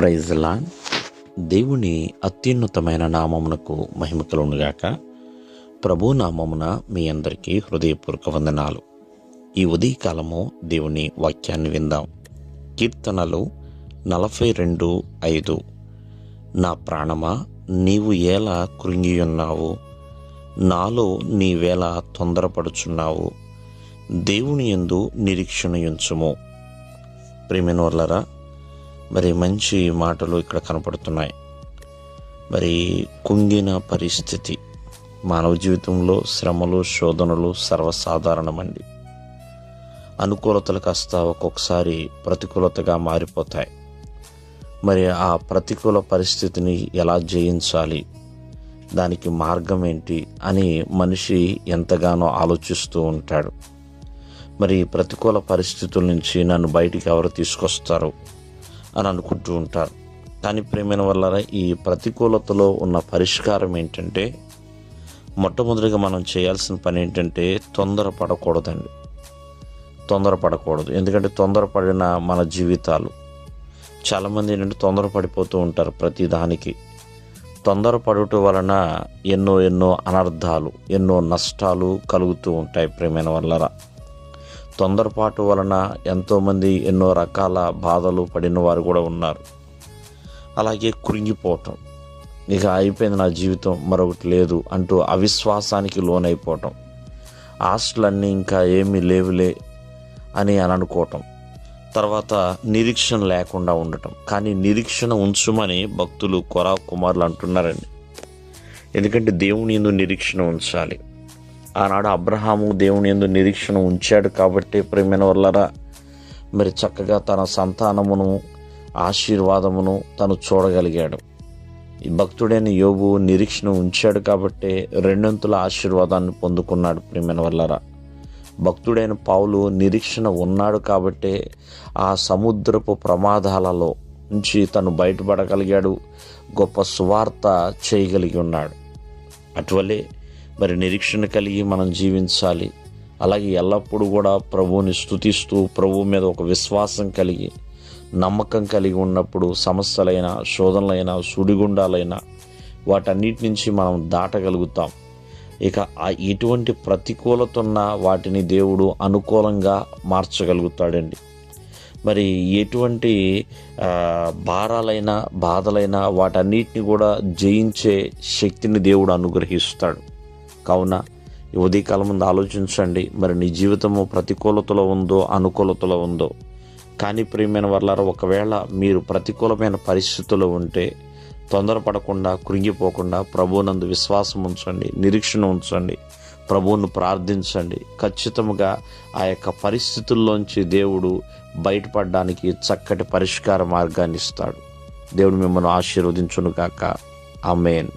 ప్రైజ్లా దేవుని అత్యున్నతమైన నామమునకు మహిమ కలుగునుగాక ప్రభు నామమున మీ అందరికీ హృదయపూర్వక వందనాలు. ఈ ఉదయకాలము దేవుని వాక్యాన్ని విందాం. కీర్తనలు నలభై రెండు ఐదు. నా ప్రాణమా నీవు ఎలా కృంగియున్నావు? నాలో నీవేళ తొందరపడుచున్నావు. దేవుని యందు నిరీక్షణ ఉంచుము ప్రేమినోర్లరా మరి మంచి మాటలు ఇక్కడ కనపడుతున్నాయి. మరి కుంగిన పరిస్థితి మానవ జీవితంలో శ్రమలు శోధనలు సర్వసాధారణమండి. అనుకూలతలు కాస్త ఒక్కొక్కసారి ప్రతికూలతగా మారిపోతాయి. మరి ఆ ప్రతికూల పరిస్థితిని ఎలా జయించాలి? దానికి మార్గం ఏంటి అని మనిషి ఎంతగానో ఆలోచిస్తూ ఉంటాడు. మరి ప్రతికూల పరిస్థితుల నుంచి నన్ను బయటికి ఎవరు తీసుకొస్తారు? అని అనుకుంటూ ఉంటారు. కానీ ప్రేమైన వల్ల ఈ ప్రతికూలతలో ఉన్న పరిష్కారం ఏంటంటే మొట్టమొదటిగా మనం చేయాల్సిన పని ఏంటంటే తొందరపడకూడదండి. తొందరపడకూడదు. ఎందుకంటే తొందరపడిన మన జీవితాలు చాలామంది ఏంటంటే తొందరపడిపోతూ ఉంటారు ప్రతి దానికి. తొందరపడుట వలన ఎన్నో ఎన్నో అనర్థాలు ఎన్నో నష్టాలు కలుగుతూ ఉంటాయి ప్రేమైన వల్లరా. తొందరపాటు వలన ఎంతోమంది ఎన్నో రకాల బాధలు పడిన వారు కూడా ఉన్నారు. అలాగే కృంగిపోవటం. ఇక అయిపోయింది నా జీవితం మరొకటి లేదు అంటూ అవిశ్వాసానికి లోనైపోవటం. ఆస్తులన్నీ ఇంకా ఏమీ లేవులే అని అని అనుకోవటం తర్వాత నిరీక్షణ లేకుండా ఉండటం. కానీ నిరీక్షణ ఉంచుమని భక్తులు కొరా కుమారులు అంటున్నారండి. ఎందుకంటే దేవుని ఎందు నిరీక్షణ ఉంచాలి. ఆనాడు అబ్రహాము దేవుని ఎందు నిరీక్షణ ఉంచాడు కాబట్టి ప్రేమైన వల్లరా మరి చక్కగా తన సంతానమును ఆశీర్వాదమును తను చూడగలిగాడు. ఈ భక్తుడైన యోగు నిరీక్షణ ఉంచాడు కాబట్టి రెండంతుల ఆశీర్వాదాన్ని పొందుకున్నాడు ప్రేమైన వల్లరా. భక్తుడైన పావులు నిరీక్షణ ఉన్నాడు కాబట్టే ఆ సముద్రపు ప్రమాదాలలో నుంచి తను బయటపడగలిగాడు గొప్ప సువార్త చేయగలిగి ఉన్నాడు. అటువలే మరి నిరీక్షణ కలిగి మనం జీవించాలి. అలాగే ఎల్లప్పుడూ కూడా ప్రభువుని స్తుతిస్తూ ప్రభువు మీద ఒక విశ్వాసం కలిగి నమ్మకం కలిగి ఉన్నప్పుడు సమస్యలైన శోధనలైన సుడిగుండాలైన వాటన్నిటి నుంచి మనం దాటగలుగుతాం. ఇక ఆ ఎటువంటి ప్రతికూలత ఉన్న వాటిని దేవుడు అనుకూలంగా మార్చగలుగుతాడండి. మరి ఎటువంటి భారాలైనా భారాలైన బాధలైన వాటన్నిటిని కూడా జయించే శక్తిని దేవుడు అనుగ్రహిస్తాడు. కావున ఈ ఉదయకాలం ముందు ఆలోచించండి. మరి నీ జీవితము ప్రతికూలతలో ఉందో అనుకూలతలో ఉందో. కానీ ప్రియమైన వాళ్ళారా ఒకవేళ మీరు ప్రతికూలమైన పరిస్థితుల్లో ఉంటే తొందరపడకుండా కృంగిపోకుండా ప్రభువునందు విశ్వాసం ఉంచండి నిరీక్షణ ఉంచండి ప్రభువును ప్రార్థించండి. ఖచ్చితంగా ఆ యొక్క పరిస్థితుల్లోంచి దేవుడు బయటపడడానికి చక్కటి పరిష్కార మార్గాన్ని ఇస్తాడు. దేవుడు మిమ్మల్ని ఆశీర్వదించును కాక ఆమెన్.